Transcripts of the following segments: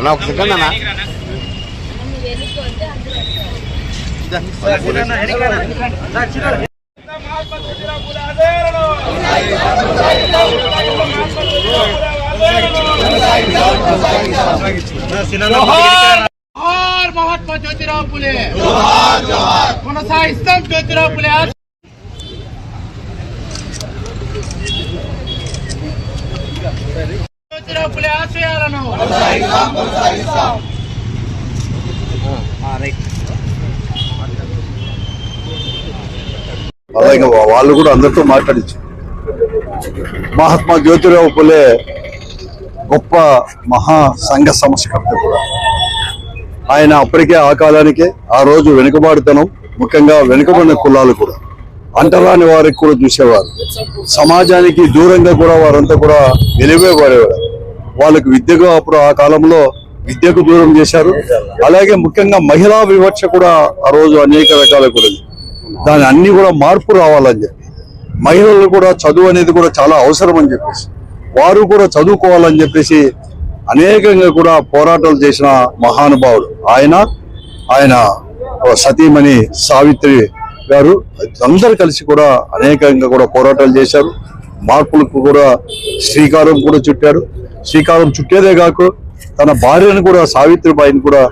అన్న ఒక సెకండ్ అన్న. మహాత్మా జ్యోతిరావు పులే కొనసాగిస్తాం జ్యోతిరావు పులే ఆశ- జ్యోతిరావు పులే ఆశయాలను. అలాగే వాళ్ళు కూడా అందరితో మాట్లాడించు. మహాత్మా జ్యోతిరావు పులే గొప్ప మహా సంఘ సంస్కర్త కూడా. ఆయన అప్పటికే ఆ కాలానికే ఆ రోజు వెనుకబాటుతనం ముఖ్యంగా వెనుకబడిన కులాలు కూడా. అంటరాని వారికి కూడా చూసేవారు. సమాజానికి దూరంగా కూడా వారంతా కూడా వెలివేయబడేవారు వాళ్ళకు విద్యగా అప్పుడు ఆ కాలంలో విద్యకు దూరం చేశారు. అలాగే ముఖ్యంగా మహిళా వివక్ష కూడా ఆ రోజు అనేక రకాల కూడా దాని అన్ని కూడా మార్పు రావాలని చెప్పి. మహిళలు కూడా చదువు అనేది కూడా చాలా అవసరం అని చెప్పేసి. వారు కూడా చదువుకోవాలని చెప్పేసి అనేకంగా కూడా పోరాటాలు చేసిన మహానుభావుడు ఆయన. ఆయన సతీమణి సావిత్రి గారు. అందరు కలిసి కూడా అనేకంగా కూడా పోరాటాలు చేశారు. మార్పులకు కూడా శ్రీకారం కూడా చుట్టారు. శ్రీకారం చుట్టేదే కాకు తన భార్యను కూడా సావిత్రిబాయిని కూడా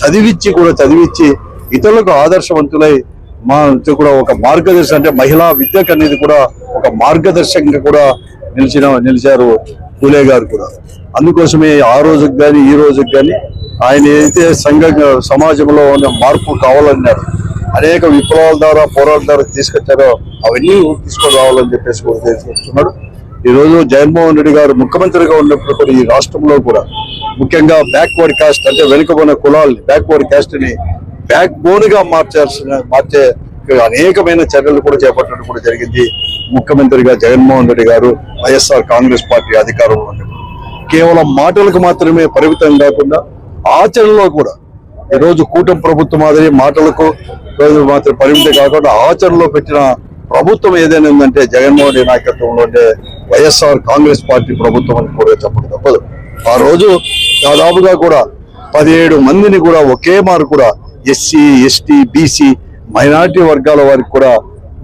చదివిచ్చి కూడా చదివిచ్చి ఇతరులకు ఆదర్శవంతులై మా కూడా ఒక మార్గదర్శనం అంటే మహిళా విద్యకు అనేది కూడా ఒక మార్గదర్శకంగా కూడా నిలిచిన నిలిచారు పూలే గారు కూడా. అందుకోసమే ఆ రోజుకి కానీ ఈ రోజుకి కానీ ఆయన ఏదైతే సంఘ సమాజంలో ఉన్న మార్పు కావాలన్నారు అనేక విప్లవాల ద్వారా పోరాటాల ద్వారా తీసుకొచ్చారో అవన్నీ తీసుకొని రావాలని చెప్పేసి కూడా తెలుసుకున్నాడు ఈ రోజు జగన్మోహన్ రెడ్డి గారు ముఖ్యమంత్రిగా ఉన్నప్పుడు కూడా ఈ రాష్ట్రంలో కూడా ముఖ్యంగా బ్యాక్వర్డ్ కాస్ట్ అంటే వెనుకబడిన కులాల్ని బ్యాక్వర్డ్ కాస్ట్ని బ్యాక్ బోన్గా మార్చాల్సిన మార్చే అనేకమైన చర్యలు కూడా చేపట్టడం కూడా జరిగింది. ముఖ్యమంత్రిగా జగన్మోహన్ రెడ్డి గారు వైఎస్ఆర్ కాంగ్రెస్ పార్టీ అధికారంలో ఉన్నప్పుడు. కేవలం మాటలకు మాత్రమే పరిమితం కాకుండా ఆచరణలో కూడా ఈరోజు రోజు కూటమి ప్రభుత్వం మాదిరి మాటలకు మాత్రం పరిమితం కాకుండా ఆచరణలో పెట్టిన ప్రభుత్వం ఏదైనా ఉందంటే జగన్మోహన్ రెడ్డి నాయకత్వంలో ఉండే వైఎస్ఆర్ కాంగ్రెస్ పార్టీ ప్రభుత్వం అని కూడా చెప్పడం తప్పదు. ఆ రోజు దాదాపుగా కూడా పదిహేడు మందిని కూడా ఒకే మారు కూడా ఎస్సీ ఎస్టీ బీసీ మైనారిటీ వర్గాల వారికి కూడా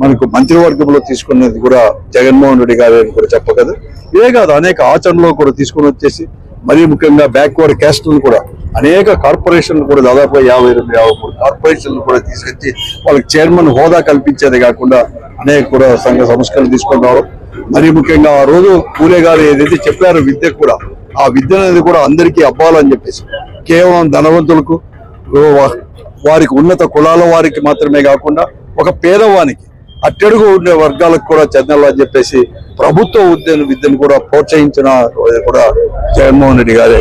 మనకు మంత్రివర్గంలో తీసుకున్నది కూడా జగన్మోహన్ రెడ్డి గారు అని కూడా చెప్పగదు ఇదే కాదు అనేక ఆచరణలో కూడా తీసుకుని వచ్చేసి మరీ ముఖ్యంగా బ్యాక్వర్డ్ క్యాస్ట్లను కూడా అనేక కార్పొరేషన్లు కూడా దాదాపు యాభై రెండు యాభై మూడు కార్పొరేషన్లు కూడా తీసుకొచ్చి వాళ్ళకి చైర్మన్ హోదా కల్పించేది కాకుండా అనేక కూడా సంఘ సంస్కరణలు తీసుకొని రావడం మరి ముఖ్యంగా ఆ రోజు పూలే గారు ఏదైతే చెప్పారో విద్య కూడా ఆ విద్య అనేది కూడా అందరికీ అవ్వాలని చెప్పేసి కేవలం ధనవంతులకు వారికి ఉన్నత కులాల వారికి మాత్రమే కాకుండా ఒక పేదవానికి అట్టడుగు ఉండే వర్గాలకు కూడా చెందాలని చెప్పేసి ప్రభుత్వ ఉద్యోగ విద్యను కూడా ప్రోత్సహించిన కూడా జగన్మోహన్ రెడ్డి గారే.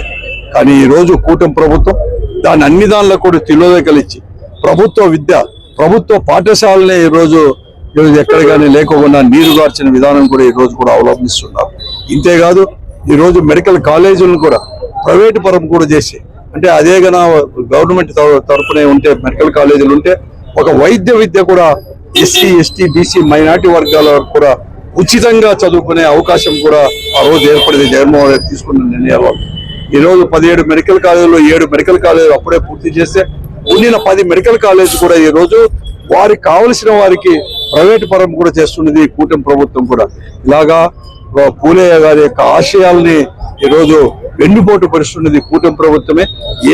కానీ ఈ రోజు కూటమి ప్రభుత్వం దాని అన్ని దానిలో కూడా తిలోదకలిచ్చి ప్రభుత్వ విద్య ప్రభుత్వ పాఠశాలనే ఈ రోజు ఈరోజు ఎక్కడ కానీ లేకుండా నీరు గార్చిన విధానం కూడా ఈ రోజు కూడా అవలంబిస్తున్నారు. ఇంతేకాదు ఈరోజు మెడికల్ కాలేజీలను కూడా ప్రైవేట్ పరం కూడా చేసి అంటే అదే గన గవర్నమెంట్ తర- ఉంటే మెడికల్ కాలేజీలు ఉంటే ఒక వైద్య విద్య కూడా ఎస్సీ ఎస్టీ బీసీ మైనార్టీ వర్గాల కూడా ఉచితంగా చదువుకునే అవకాశం కూడా ఆ రోజు ఏర్పడింది. జగన్మోహన్ రెడ్డి తీసుకున్న నిర్ణయాలు ఈరోజు పదిహేడు మెడికల్ కాలేజీలో ఏడు మెడికల్ కాలేజీలు అప్పుడే పూర్తి చేస్తే ఉండిన పది మెడికల్ కాలేజ్ కూడా ఈ రోజు వారికి కావలసిన వారికి ప్రైవేట్ పరం కూడా చేస్తున్నది కూటమి ప్రభుత్వం కూడా. ఇలాగా పూలయ్య గారి యొక్క ఆశయాల్ని ఈ రోజు వెన్నుపోటు పరుస్తున్నది కూటమి ప్రభుత్వమే.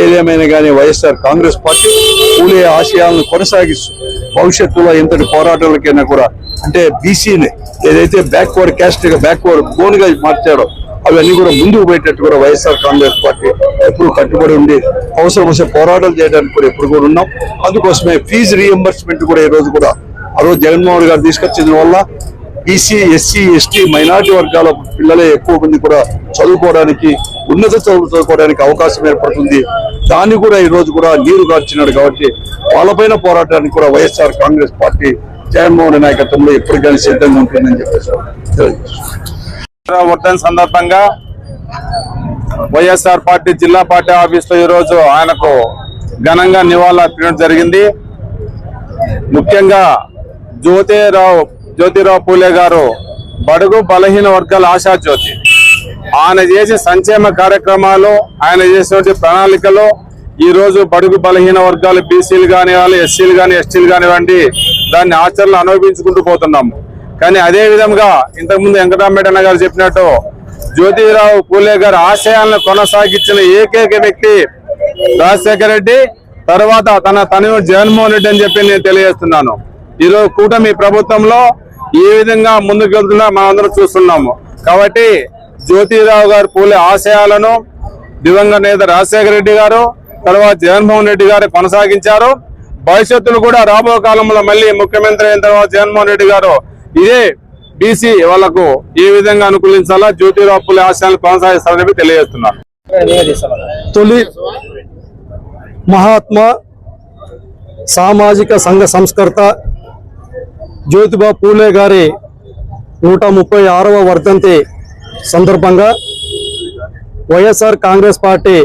ఏదేమైనా కానీ వైఎస్ఆర్ కాంగ్రెస్ పార్టీ పూలయ్య ఆశయాలను కొనసాగిస్తూ భవిష్యత్తులో ఎంతటి పోరాటాలకైనా కూడా అంటే బీసీని ఏదైతే బ్యాక్వర్డ్ క్యాస్ట్ బ్యాక్వర్డ్ గోన్గా మార్చాడో అవన్నీ కూడా ముందుకు పోయేటట్టు కూడా వైఎస్ఆర్ కాంగ్రెస్ పార్టీ ఎప్పుడు కట్టుబడి ఉండి అవసరం వస్తే పోరాటం చేయడానికి కూడా ఎప్పుడు కూడా ఉన్నాం. అందుకోసమే ఫీజు రీఎంబర్స్మెంట్ కూడా ఈ రోజు కూడా ఆ రోజు జగన్మోహన్ గారు తీసుకొచ్చిన వల్ల బీసీ ఎస్సీ ఎస్టీ మైనార్టీ వర్గాల పిల్లలే ఎక్కువ మంది కూడా చదువుకోవడానికి ఉన్నత చదువులు చదువుకోవడానికి అవకాశం ఏర్పడుతుంది. దాన్ని కూడా ఈ రోజు కూడా నీరు గార్చినాడు కాబట్టి వాళ్ళపైన పోరాటానికి కూడా వైఎస్ఆర్ కాంగ్రెస్ పార్టీ జగన్మోహన్ నాయకత్వంలో ఎప్పటికైనా సిద్ధంగా ఉంటుందని చెప్పేసి వర్ధన్ సందర్భంగా వైఎస్ఆర్ పార్టీ జిల్లా పార్టీ ఆఫీస్లో ఈరోజు ఈ రోజు ఆయనకు ఘనంగా నివాళులు అర్పించడం జరిగింది. ముఖ్యంగా జ్యోతిరావు జ్యోతిరావు పూలే గారు బడుగు బలహీన వర్గాల ఆశాజ్యోతి ఆయన చేసే సంక్షేమ కార్యక్రమాలు ఆయన చేసినటువంటి ప్రణాళికలు ఈరోజు బడుగు బలహీన వర్గాలు బీసీలు కానివ్వాలి ఎస్సీలు కానీ ఎస్టీలు కానివ్వండి దాన్ని ఆచరణలు అనుభవించుకుంటూ పోతున్నాము. కానీ అదే విధంగా ఇంతకుముందు వెంకటరామరెడ్డి గారు చెప్పినట్టు జ్యోతిరావు పూలే గారి ఆశయాలను కొనసాగించిన ఏకైక వ్యక్తి రాజశేఖర రెడ్డి. తర్వాత తన తనయుడు జగన్మోహన్ రెడ్డి అని చెప్పి నేను తెలియజేస్తున్నాను. ఈరోజు కూటమి ప్రభుత్వంలో ఏ విధంగా ముందుకు వెళ్తున్నా మనం చూస్తున్నాము. కాబట్టి జ్యోతిరావు గారు పూలే ఆశయాలను దివంగత నేత రాజశేఖర రెడ్డి గారు తర్వాత జగన్మోహన్ రెడ్డి గారు కొనసాగించారు. భవిష్యత్తులో కూడా రాబో కాలంలో మళ్ళీ ముఖ్యమంత్రి అయిన తర్వాత జగన్మోహన్ రెడ్డి గారు ఇదే బీసీ వాళ్ళకు ఏ విధంగా అనుకూలించాలా జ్యోతిరావు పూలే ఆశయాలను కొనసాగిస్తారని చెప్పి తెలియజేస్తున్నారు. తొలి మహాత్మా సామాజిక సంఘ సంస్కర్త జ్యోతిబా పూలే గారి నూట ముప్పై ఆరవ వర్ధంతి సందర్భంగా వైఎస్ఆర్ కాంగ్రెస్ పార్టీ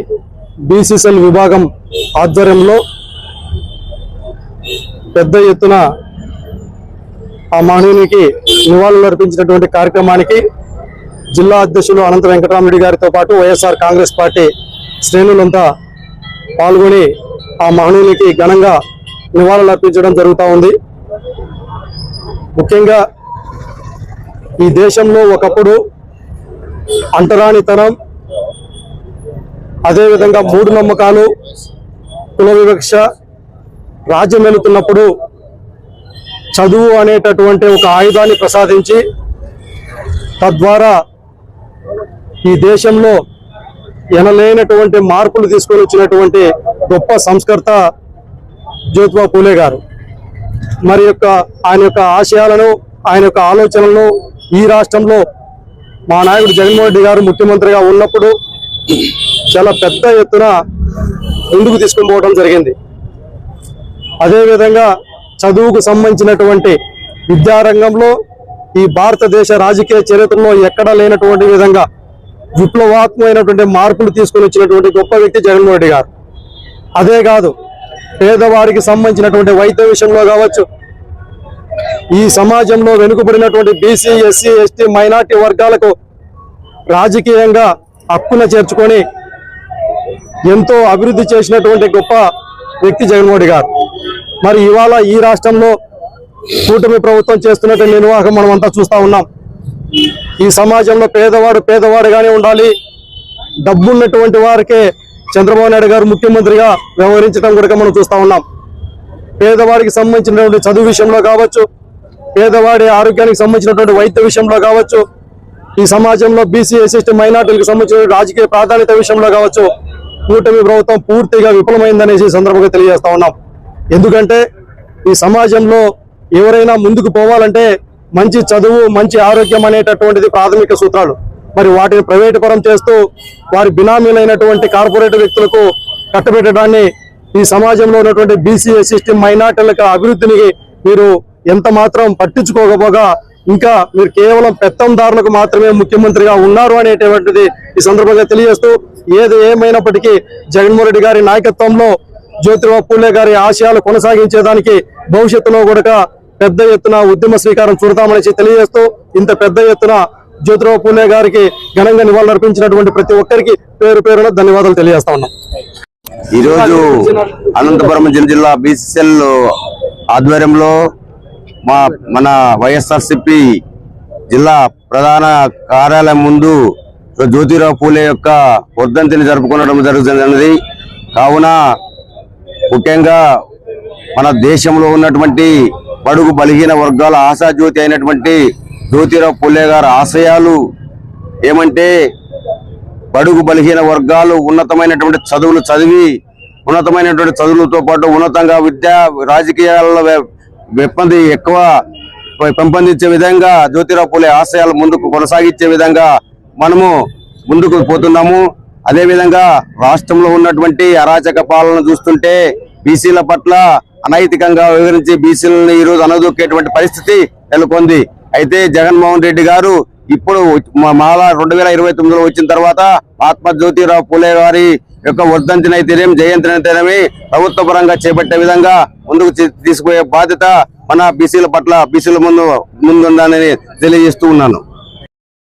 బీసీసీఎల్ విభాగం ఆధ్వర్యంలో పెద్ద ఎత్తున ఆ మహనీయునికి నివాళులు అర్పించినటువంటి కార్యక్రమానికి జిల్లా అధ్యక్షులు అనంత వెంకటరామరెడ్డి గారితో పాటు వైఎస్ఆర్ కాంగ్రెస్ పార్టీ శ్రేణులంతా పాల్గొని ఆ మహనీయునికి ఘనంగా నివాళులు అర్పించడం జరుగుతూ ఉంది. ముఖ్యంగా ఈ దేశంలో ఒకప్పుడు అంటరానితనం అదేవిధంగా మూడు నమ్మకాలు కుల వివక్ష రాజ్యం వెళుతున్నప్పుడు చదువు అనేటటువంటి ఒక ఆయుధాన్ని ప్రసాదించి తద్వారా ఈ దేశంలో ఎనలేనటువంటి మార్పులు తీసుకొని వచ్చినటువంటి గొప్ప సంస్కర్త జ్యోతిబా పూలే గారు. మరి యొక్క ఆయన యొక్క ఆశయాలను ఆయన యొక్క ఆలోచనలను ఈ రాష్ట్రంలో మా నాయకుడు జగన్మోహన్ రెడ్డి గారు ముఖ్యమంత్రిగా ఉన్నప్పుడు చాలా పెద్ద ఎత్తున ముందుకు తీసుకుని పోవడం జరిగింది. అదేవిధంగా చదువుకు సంబంధించినటువంటి విద్యారంగంలో ఈ భారతదేశ రాజకీయ చరిత్రలో ఎక్కడా లేనటువంటి విధంగా విప్లవాత్మకమైనటువంటి మార్పులు తీసుకొని వచ్చినటువంటి గొప్ప వ్యక్తి జగన్మోహన్ రెడ్డి గారు. అదే కాదు పేదవారికి సంబంధించినటువంటి వైద్య విషయంలో కావచ్చు ఈ సమాజంలో వెనుకబడినటువంటి బీసీ ఎస్సీ ఎస్టీ మైనార్టీ వర్గాలకు రాజకీయంగా హక్కున చేర్చుకొని ఎంతో అభివృద్ధి చేసినటువంటి గొప్ప వ్యక్తి జగన్మోహన్ గారు. మరి ఇవాళ ఈ రాష్ట్రంలో కూటమి ప్రభుత్వం చేస్తున్నటువంటి నిర్వాహకం మనం అంతా చూస్తా ఉన్నాం. ఈ సమాజంలో పేదవాడు పేదవాడుగానే ఉండాలి. డబ్బున్నటువంటి వారికే చంద్రబాబు నాయుడు గారు ముఖ్యమంత్రిగా వ్యవహరించడం కూడా మనం చూస్తూ ఉన్నాం. పేదవాడికి సంబంధించినటువంటి చదువు విషయంలో కావచ్చు పేదవాడి ఆరోగ్యానికి సంబంధించినటువంటి వైద్య విషయంలో కావచ్చు ఈ సమాజంలో బీసీ ఎస్ఎస్టీ మైనార్టీలకు సంబంధించిన రాజకీయ ప్రాధాన్యత విషయంలో కావచ్చు కూటమి ప్రభుత్వం పూర్తిగా విఫలమైందనేసి ఈ సందర్భంగా తెలియజేస్తా ఉన్నాం. ఎందుకంటే ఈ సమాజంలో ఎవరైనా ముందుకు పోవాలంటే మంచి చదువు మంచి ఆరోగ్యం అనేటటువంటిది ప్రాథమిక సూత్రాలు. మరి వాటిని ప్రైవేటు పరం చేస్తూ వారి బినామీలైనటువంటి కార్పొరేట్ వ్యక్తులకు కట్టబెట్టడాన్ని ఈ సమాజంలో ఉన్నటువంటి బీసీ ఎస్సీ మైనార్టీలకు అభివృద్ధిని మీరు ఎంత మాత్రం పట్టించుకోకపోగా ఇంకా మీరు కేవలం పెత్తందారులకు మాత్రమే ముఖ్యమంత్రిగా ఉన్నారు అనేటువంటిది ఈ సందర్భంగా తెలియజేస్తూ ఏది ఏమైనప్పటికీ జగన్మోహన్ రెడ్డి గారి నాయకత్వంలో జ్యోతిరావు పూలే గారి ఆశయాలు కొనసాగించేదానికి భవిష్యత్తులో కూడా పెద్ద ఎత్తున ఉద్యమ స్వీకారం చూడతామనేసి తెలియజేస్తూ ఇంత పెద్ద ఎత్తున జ్యోతిరావు పూలే గారికి ఘనంగా నివాళులర్పించినటువంటి ప్రతి ఒక్కరికి పేరు పేరున ధన్యవాదాలు తెలియజేస్తా ఉన్నాం. ఈరోజు అనంతపురం జిల్లా జిల్లా ఆధ్వర్యంలో మా మన వైఎస్ఆర్సిపి జిల్లా ప్రధాన కార్యాలయం ముందు జ్యోతిరావు పూలే యొక్క వర్ధంతిని జరుపుకోవడం జరుగుతున్నది. కావున ముఖ్యంగా మన దేశంలో ఉన్నటువంటి బడుగు బలిహీన వర్గాల ఆశాజ్యోతి అయినటువంటి జ్యోతిరావు పూలే గారి ఆశయాలు ఏమంటే బడుగు బలహీన వర్గాలు ఉన్నతమైనటువంటి చదువులు చదివి ఉన్నతమైనటువంటి చదువులతో పాటు ఉన్నతంగా విద్యా రాజకీయాలలో వె- ఎక్కువ పెంపొందించే విధంగా జ్యోతిరావు పూలే ఆశయాలు ముందుకు కొనసాగించే విధంగా మనము ముందుకు పోతున్నాము. అదేవిధంగా రాష్ట్రంలో ఉన్నటువంటి అరాచక పాలన చూస్తుంటే బీసీల పట్ల అనైతికంగా వివరించి బీసీలను ఈరోజు రోజు అనదొక్కేటువంటి పరిస్థితి నెలకొంది. అయితే జగన్మోహన్ రెడ్డి గారు ఇప్పుడు మా- మాలా రెండు వేల ఇరవై తొమ్మిదిలో వచ్చిన తర్వాత మహాత్మా జ్యోతిరావు పూలే గారి యొక్క వర్ధంతినైతేనేం జయంతినైతేనేమి ప్రభుత్వ పరంగా చేపట్టే విధంగా ముందుకు తీసుకుపోయే బాధ్యత మన బీసీల పట్ల బీసీల ముందు ముందుందని తెలియజేస్తూ ఉన్నాను.